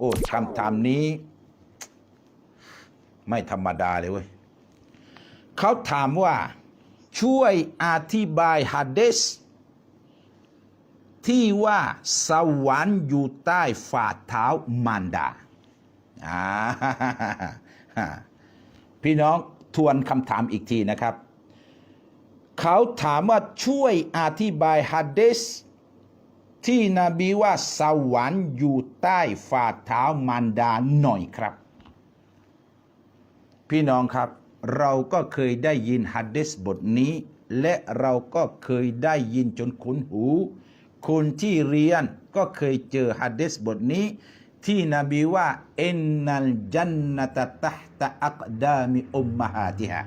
โอ้คำถามนี้ ไม่ธรรมดาเลยเว้ยเขาถามว่าช่วยอธิบายฮะดิษที่ว่าสวรรค์อยู่ใต้ฝ่าเท้ามารดา พี่น้องทวนคำถามอีกทีนะครับ เขาถามว่าช่วยอธิบายฮะดิษ ที่นบีว่าสวรรค์อยู่ใต้ฝ่าเท้ามารดาหน่อยครับ พี่น้องครับ เราก็เคยได้ยินฮัดดิษบทนี้ และเราก็เคยได้ยินจนคุ้นหู คนที่เรียนก็เคยเจอฮัดดิษบทนี้ ที่นบีว่าอินนัลจันนตะตัฮตะอักดามิอุมมหาติฮะ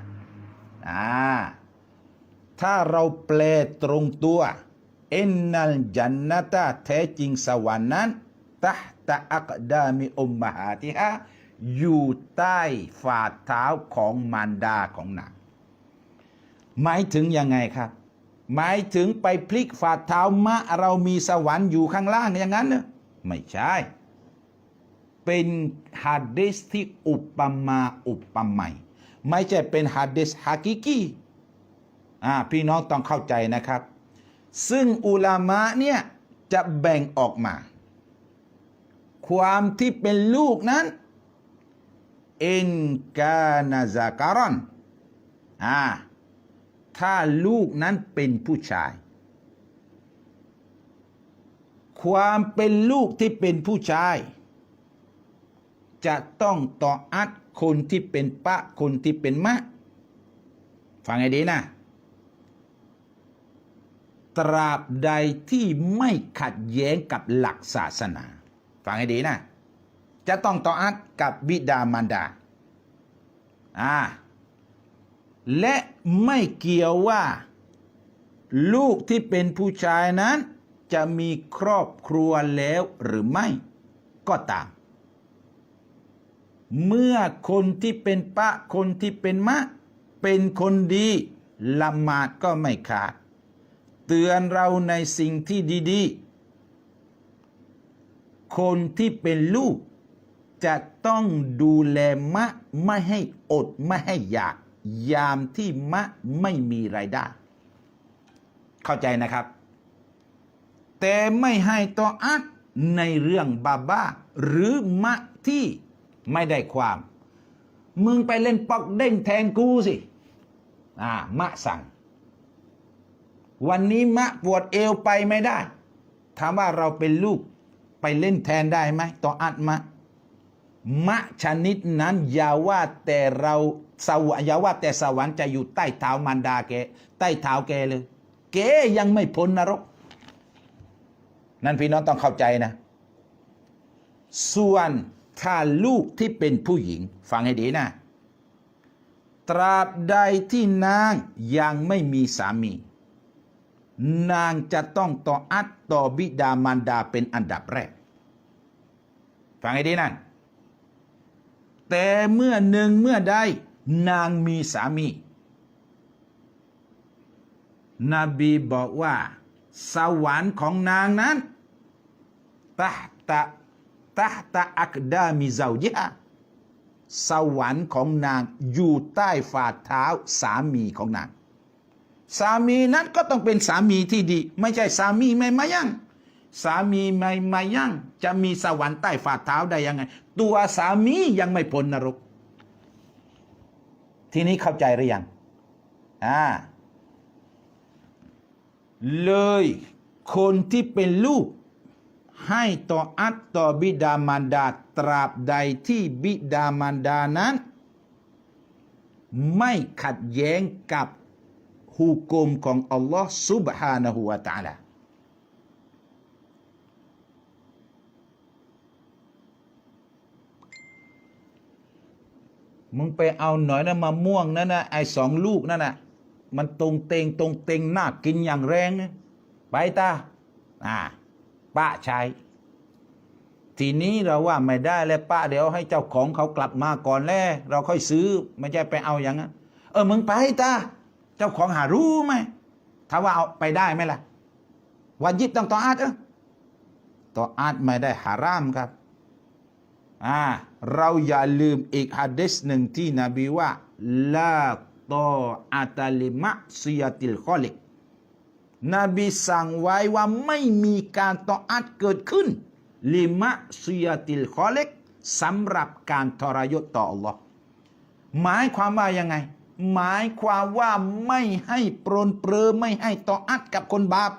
อ่าถ้าเราแปลตรงตัว อินนัลจันนตะแท้จริงสวรรค์นั้นตัฮตะอักดามิอุมมหาติฮะอยู่ใต้ฝ่าเท้าของมารดาของนางหมายถึงยังไงครับ หมายถึงไปพลิกฝ่าเท้ามะเรามีสวรรค์อยู่ข้างล่างอย่างนั้นเนอะไม่ใช่ เป็นฮะดิษที่อุปมาอุปไมยไม่ใช่เป็นฮะดิษฮากิกีอ่าพี่น้องต้องเข้าใจนะครับ ซึ่งอุลามะเนี่ยจะแบ่งออกมา ความที่เป็นลูกนั้นอินกานาซาการอนอ่าถ้าลูกนั้นเป็นผู้ชาย ความเป็นลูกที่เป็นผู้ชาย จะต้องต่ออัดคนที่เป็นปะคนที่เป็นมะ ฟังให้ดีนะ ตราบใดที่ไม่ขัดแย้งกับหลักศาสนา ฟังให้ดีนะ จะต้องต่ออัดกับบิดามารดาอ่าและไม่เกี่ยวว่า ลูกที่เป็นผู้ชายนั้น จะมีครอบครัวแล้วหรือไม่ก็ตาม เมื่อคนที่เป็นปะคนที่เป็นมะ เป็นคนดีละหมาดก็ไม่ขาด ตือนเราในสิ่งที่ดี ๆ คนที่เป็นลูก จะต้องดูแลมะไม่ให้อดไม่ให้อยาก ยามที่มะไม่มีไรายได้ เข้าใจนะครับ แต่ไม่ให้ต่ออัดในเรื่องบาบ้า หรือมะที่ไม่ได้ความ มึงไปเล่นปอกเด้งแทนกูสิ อ่ามะสั่ง วันนี้มะปวดเอวไปไม่ได้ ถามว่าเราเป็นลูกไปเล่นแทนได้ไหมต่ออัดมะ มะชนิดนั้นอย่าว่าแต่เราสวรรค์อย่าว่าแต่สวรรค์จะอยู่ใต้เท้ามารดาแกใต้เท้าแกเลย แกยังไม่พ้นนรก นั่นพี่น้องต้องเข้าใจนะ ส่วนถ้าลูกที่เป็นผู้หญิง ฟังให้ดีนะตราบใดที่นางยังไม่มีสามี นางจะต้องต่ออัดต่อบิดามารดาเป็นอันดับแรก ฟังให้ดีนั่น แต่เมื่อหนึ่งเมื่อใดนางมีสามี นบีบอกว่า สวรรค์ของนางนั้นตะตะตะตะอักดามิเจ้าจิฮะสวรรค์ของนางอยู่ใต้ฝ่าเท้าสามีของนาง สามีนั้นก็ต้องเป็นสามีที่ดี ไม่ใช่สามีไม่มายังสามีไม่มายังจะมีสวรรค์ใต้ฝ่าเท้าได้ยังไง ตัวสามียังไม่พ้นนรก ทีนี้เข้าใจหรือยังอ่าเลยคนที่เป็นลูก ให้ต่ออัตต่อบิดามารดาตราบใดที่บิดามารดานั้น ไม่ขัดแย้งกับ ฮุกมของอัลลอฮ์ سبحانه และ تعالى มึงไปเอาหน่อยนะมะม่วงนั่นนะไอ้สองลูกนั่นนะมันตรงเตงตรงเตงน่ากินอย่างแรงนะไปตาอ่าป้าชายทีนี้เราว่าไม่ได้แล้วป้าเดี๋ยวให้เจ้าของเขากลับมาก่อนแล้วเราค่อยซื้อ ไม่ใช่ไปเอาอย่างนั้น เออมึงไปตา เจ้าของหารู้ไหมถ้าว่าเอาไปได้ไหมล่ะวาจิบต้องต่ออาดเออต่ออาดไม่ได้หารามครับอ่าเราอย่าลืมอีกฮะดิษหนึ่งที่นบีว่าลาตออาตาลิมะซียติลคอลิกนบีสั่งไว้ว่าไม่มีการต่ออัดเกิดขึ้นลิมะซียติลคอลิกสำหรับการทรยศต่อ Allah หมายความว่ายังไง หมายความว่าไม่ให้ปรนเปรอไม่ให้ต่ออัดกับคนบาป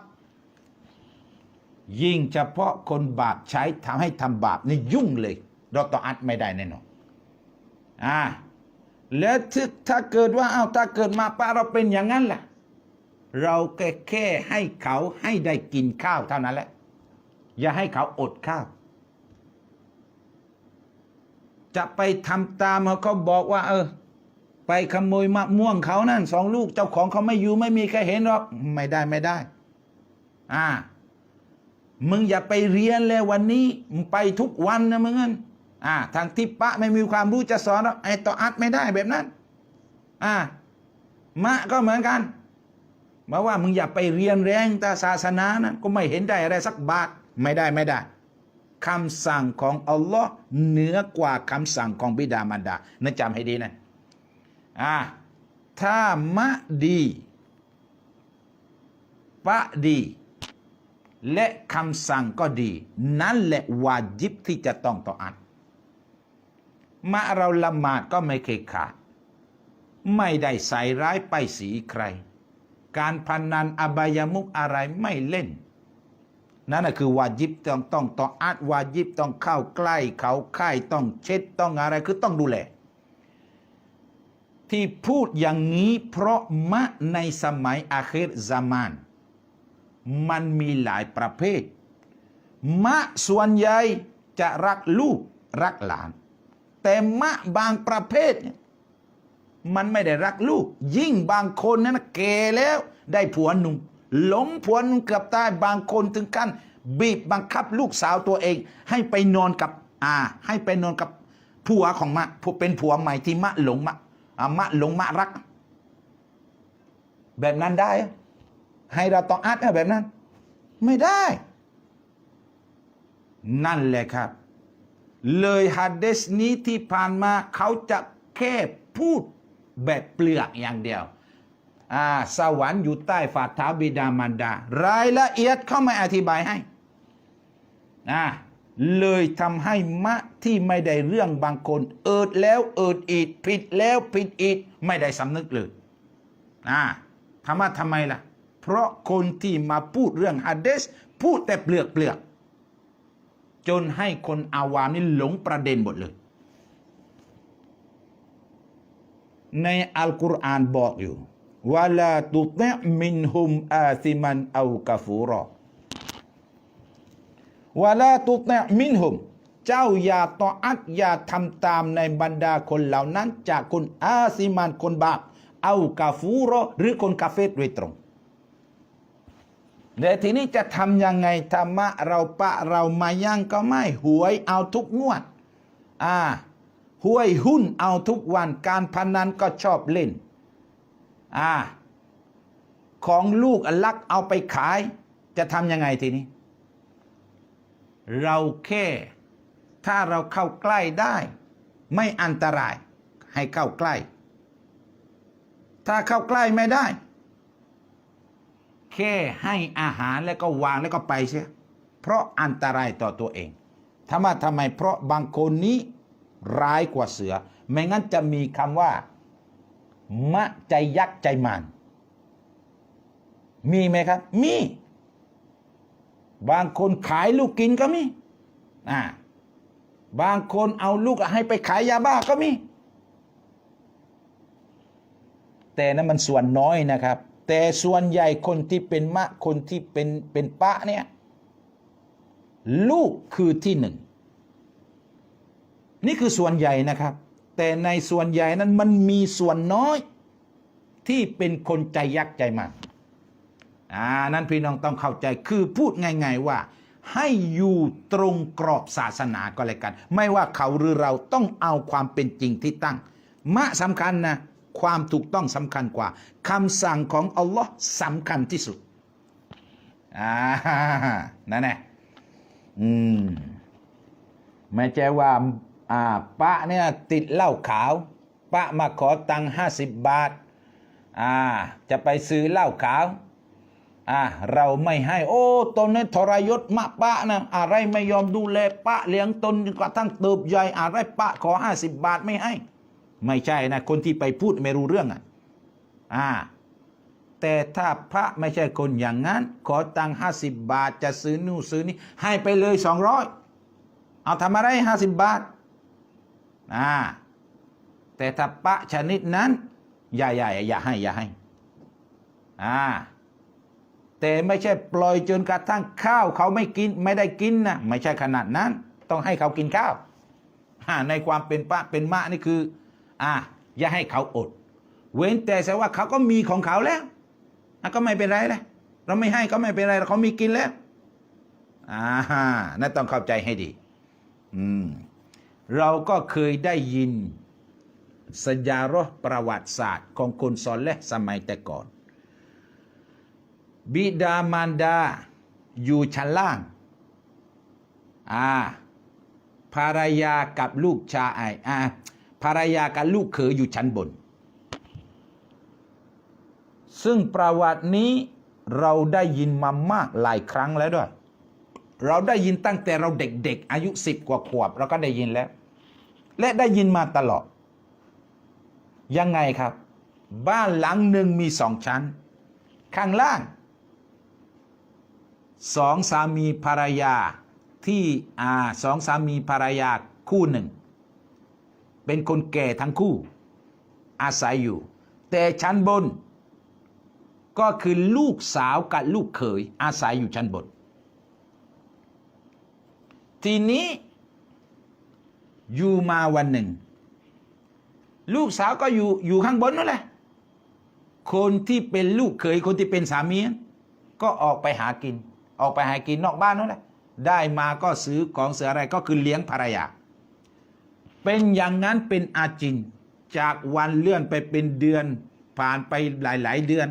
ยิ่งเฉพาะคนบาปใช้ทำให้ทำบาปนี่ยุ่งเลย เราต่ออัดไม่ได้แน่นอนอ่าแล้วถ้าเกิดว่าเอาถ้าเกิดมาป้าเราเป็นอย่างนั้นล่ะ เราแค่แค่ให้เขาให้ได้กินข้าวเท่านั้นแหละ อย่าให้เขาอดข้าว จะไปทำตามเขาบอกว่า เออ ไปขโมยมะม่วงเขานั่นสองลูกเจ้าของเขาไม่อยู่ไม่มีใครเห็นหรอกไม่ได้ไม่ได้ อ่า มึงอย่าไปเรียนเลยวันนี้ไปทุกวันนะมึงนั่นอ่า ทางที่ปะไม่มีความรู้จะสอนหรอกไอต่ออัดไม่ได้แบบนั้น อ่ามะก็เหมือนกันมาว่ามึงอย่าไปเรียนแรงแต่ศาสนานะก็ไม่เห็นได้อะไรสักบาทไม่ได้ไม่ได้คำสั่งของอัลลอฮ์เหนือกว่าคำสั่งของบิดามารดานะจำให้ดีนะ อ่าถ้ามะดีปะดี และคำสั่งก็ดี นั่นแหละวาจิบที่จะต้องต่ออันมาเราละหมาดก็ไม่เคยขาด ไม่ได้ใส่ร้ายไปสีใคร การพนันอบายมุกอะไรไม่เล่น นั่นนะคือวาจิบต้องต้องต่ออัดวาจิบต้องเข้าใกล้เขาค่ายต้องเช็ดต้องอะไรคือต้องดูแล ที่พูดอย่างนี้เพราะมะในสมัยอาคิรซามาน มันมีหลายประเภท มะส่วนใหญ่จะรักลูกรักหลาน แต่มะบางประเภทเนี่ยมันไม่ได้รักลูก ยิ่งบางคนนั้นนะแก่แล้วได้ผัวหนุ่มหลงผัวหนุ่มเกือบตายบางคนถึงขั้นบีบบังคับลูกสาวตัวเอง ให้ไปนอนกับอาให้ไปนอนกับผัวของมะผู้เป็นผัวใหม่ที่มะหลงมะ มะหลงมะรัก แบบนั้นได้ ให้เราต้องอัดแบบนั้น ไม่ได้ นั่นแหละครับ เลยฮัดเดสนี้ที่ผ่านมาเขาจะแค่พูดแบบเปลือกอย่างเดียวอ่าสวรรค์อยู่ใต้ฝ่าเท้าบิดามารดา รายละเอียดเขาไม่อธิบายให้อ่า เลยทำให้มะที่ไม่ได้เรื่องบางคน เอิดแล้วเอิดอีกผิดแล้วผิดอีกไม่ได้สำนึกเลยอ่าทำไมทำไมล่ะ เพราะคนที่มาพูดเรื่องฮะเดีษพูดแต่เปลือกเปลือกจนให้คนอาวามนี่หลงประเด็นหมดเลย ในอัลกุรอานบอกอยู่วาลาตุเตะมินฮุมอาซิมันเอากาฟูรอ วาลาตุตะมินฮุม เจ้าอย่าต่ออัดอย่าทำตามในบรรดาคนเหล่านั้น จากคนอาซิมันคนบาปเอากาฟูรอหรือคนกาเฟตโดยตรงแต่ทีนี้จะทำยังไงธรรมะเราปะเรามายังก็ไม่หวยเอาทุกงวด อ่าหวยหุ้นเอาทุกวันการพนันก็ชอบเล่น อ่า ของลูกลักเอาไปขาย จะทำยังไงทีนี้ เราแค่ ถ้าเราเข้าใกล้ได้ ไม่อันตรายให้เข้าใกล้ ถ้าเข้าใกล้ไม่ได้ แค่ให้อาหารแล้วก็วางแล้วก็ไปเสียเพราะอันตรายต่อตัวเองทำไมทำไมเพราะบางคนนี้ร้ายกว่าเสือ ไม่งั้นจะมีคำว่า มะใจยักษ์ใจมานมีไหมครับ มี บางคนขายลูกกินก็มีอ่าบางคนเอาลูกให้ไปขายยาบ้าก็มี แต่นั้นมันส่วนน้อยนะครับ แต่ส่วนใหญ่คนที่เป็นมะคนที่เป็นเป็นปะเนี่ยลูกคือที่หนึ่ง นี่คือส่วนใหญ่นะครับ แต่ในส่วนใหญ่นั้นมันมีส่วนน้อยที่เป็นคนใจยักษ์ใจมัน อ่านั้นพี่น้องต้องเข้าใจคือพูดง่าย ๆว่า ให้อยู่ตรงกรอบศาสนาก็แล้วกัน ไม่ว่าเขาหรือเราต้องเอาความเป็นจริงที่ตั้ง มะสำคัญนะความถูกต้องสำคัญกว่าคำสั่งของอัลลอฮ์สำคัญที่สุดอ่านั่นแหละอืมไม่ใช่ว่าอ่าปะเนี่ยติดเหล้าขาวปะมาขอตังค์ห้าสิบบาทอ่าจะไปซื้อเหล้าขาว อ่าเราไม่ให้ โอ้ตนนี้ทรยศมาปะนะอะไรไม่ยอมดูแลปะเลี้ยงตนจนกระทั่งเติบใหญ่อะไรปะขอห้าสิบบาทไม่ให้ ไม่ใช่นะ คนที่ไปพูดไม่รู้เรื่องอะอ่าแต่ถ้าพระไม่ใช่คนอย่างนั้น ขอตังห้าสิบบาทจะซื้อนู่นซื้อนี่ให้ไปเลยสองร้อยเอาทำอะไรห้าสิบบาทอ่าแต่ถ้าพระชนิดนั้น อย่าอย่าอย่าให้ อย่าให้อ่า แต่ไม่ใช่ปล่อยจนกระทั่งข้าวเขาไม่กินไม่ได้กินนะไม่ใช่ขนาดนั้น ต้องให้เขากินข้าวในความเป็นพระเป็นมะนี่คือ อ่าอย่าให้เขาอด เว้นแต่แต่ว่าเขาก็มีของเขาแล้วก็ไม่เป็นไรเลยเราไม่ให้ก็ไม่เป็นไรเขามีกินแล้วอ่านั่นต้องเข้าใจให้ดี อืมเราก็เคยได้ยินสยารประวัติศาสตร์ของคนซอนและสมัยแต่ก่อน บิดามารดา อยู่ชั้นล่าง อ่า ภรรยากับลูกชายอ่าภรรยากับลูกเขยอยู่ชั้นบน ซึ่งประวัตินี้เราได้ยินมามากหลายครั้งแล้วด้วย เราได้ยินตั้งแต่เราเด็กๆ อายุสิบกว่าขวบ เราก็ได้ยินแล้ว และได้ยินมาตลอด ยังไงครับ บ้านหลังหนึ่งมีสองชั้น ข้างล่าง สองสามีภรรยาที่อ่าสองสามีภรรยาคู่หนึ่ง เป็นคนแก่ทั้งคู่ อาศัยอยู่ แต่ชั้นบน ก็คือลูกสาวกับลูกเขย อาศัยอยู่ชั้นบน ทีนี้อยู่มาวันหนึ่ง ลูกสาวก็อยู่อยู่ข้างบนนั่นแหละ คนที่เป็นลูกเขยคนที่เป็นสามีก็ออกไปหากิน ออกไปหากินนอกบ้านนั่นแหละได้มาก็ซื้อของเสืออะไรก็คือเลี้ยงภรรยา เป็นอย่างนั้นเป็นอาจิน จากวันเลื่อนไปเป็นเดือน ผ่านไปหลาย ๆ เดือน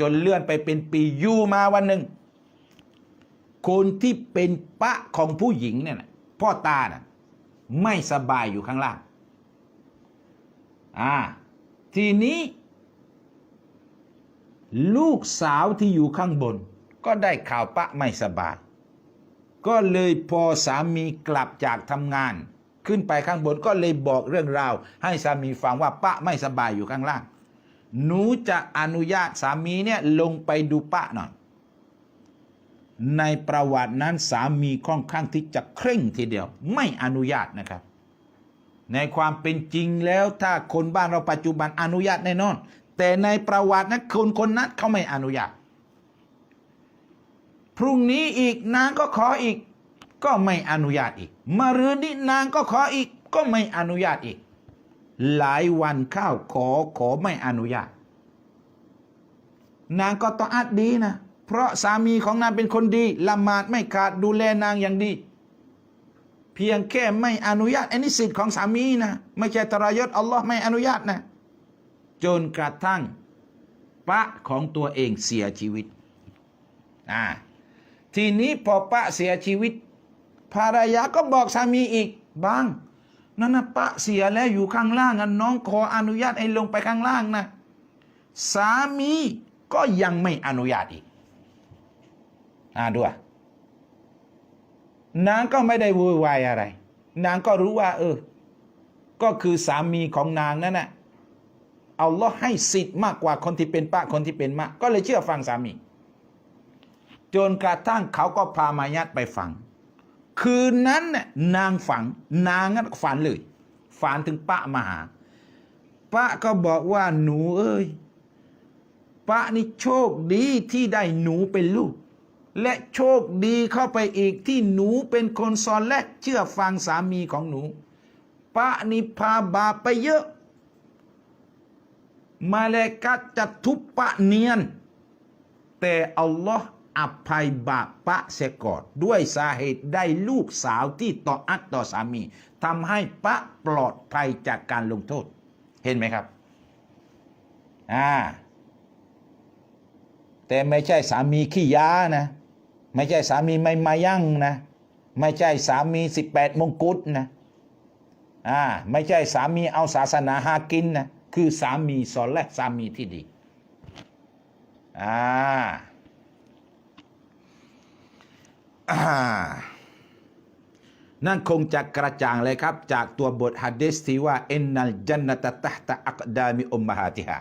จนเลื่อนไปเป็นปีอยู่มาวันหนึ่ง คนที่เป็นปะของผู้หญิงเนี่ยนะพ่อตาน่ะไม่สบายอยู่ข้างล่าง อ่า ทีนี้ ลูกสาวที่อยู่ข้างบน ก็ได้ข่าวปะไม่สบาย ก็เลยพอสามีกลับจากทำงาน ขึ้นไปข้างบนก็เลยบอกเรื่องราว ให้สามีฟังว่าปะไม่สบายอยู่ข้างล่าง หนูจะอนุญาตสามีเนี่ยลงไปดูปะหน่อย ในประวัตินั้นสามีค่อนข้างที่จะเคร่งทีเดียว ไม่อนุญาตนะครับในความเป็นจริงแล้วถ้าคนบ้านเราปัจจุบันอนุญาตแน่นอน แต่ในประวัตินั้นคนคนนั้นเขาไม่อนุญาต พรุ่งนี้อีกนางก็ขออีก ก็ไม่อนุญาตอีกมารืนนี้นางก็ขออีก ก็ไม่อนุญาตอีก หลายวันเข้าขอขอไม่อนุญาต นางก็ต้องอัดดีนะ เพราะสามีของนางเป็นคนดีละหมาดไม่ขาดดูแลนางอย่างดี เพียงแค่ไม่อนุญาตอันนี้สิทธิ์ของสามีนะ ไม่ใช่ทรายศอัลลอฮ์ไม่อนุญาตนะ จนกระทั่ง ปะของตัวเองเสียชีวิต อ่า ทีนี้พอปะเสียชีวิต ภรรยาก็บอกสามีอีกบางนั่นนะปะเสียแล้วอยู่ข้างล่างนน้องขออนุญาตให้ลงไปข้างล่างนะ สามีก็ยังไม่อนุญาตอีกอ่าด้วยนางก็ไม่ได้วุ่นวายอะไร นางก็รู้ว่า เออ ก็คือสามีของนางนั่นแหละเอาล้อฮ์ให้สิทธิ์มากกว่าคนที่เป็นป้าคนที่เป็นมะ ก็เลยเชื่อฟังสามี จนกระทั่งเขาก็พามายัดไปฝัง คืนนั้นน่ะนางฝัง นางนั้นฝันเลย ฝันถึงป้ามาหาป้าก็บอกว่าหนูเอ้ยป้านี่โชคดีที่ได้หนูเป็นลูก และโชคดีเข้าไปอีกที่หนูเป็นคนซอนและเชื่อฟังสามีของหนูป้านี่พาบาปไปเยอะ มาเลกัดจะทุบปะเนียน แต่อัลลอฮ์ อภัยบาปปะเสกอนด้วยสาเหตุได้ลูกสาวที่ต่ออัดต่อสามีทำให้ปะปลอดภัยจากการลงโทษ เห็นไหมครับอ่าแต่ไม่ใช่สามีขี้ยานะ ไม่ใช่สามีไม่มายั่งนะ ไม่ใช่สามี18มงกุฎนะอ่าไม่ใช่สามีเอาศาสนาหากินนะ คือสามีสอนและสามีที่ดีอ่า นั่นคงจะกระจ่างเลยครับ จากตัวบทฮะดิษที่ว่าอินนัลจันนตะตะตะอักดามิอุมมาฮาติฮา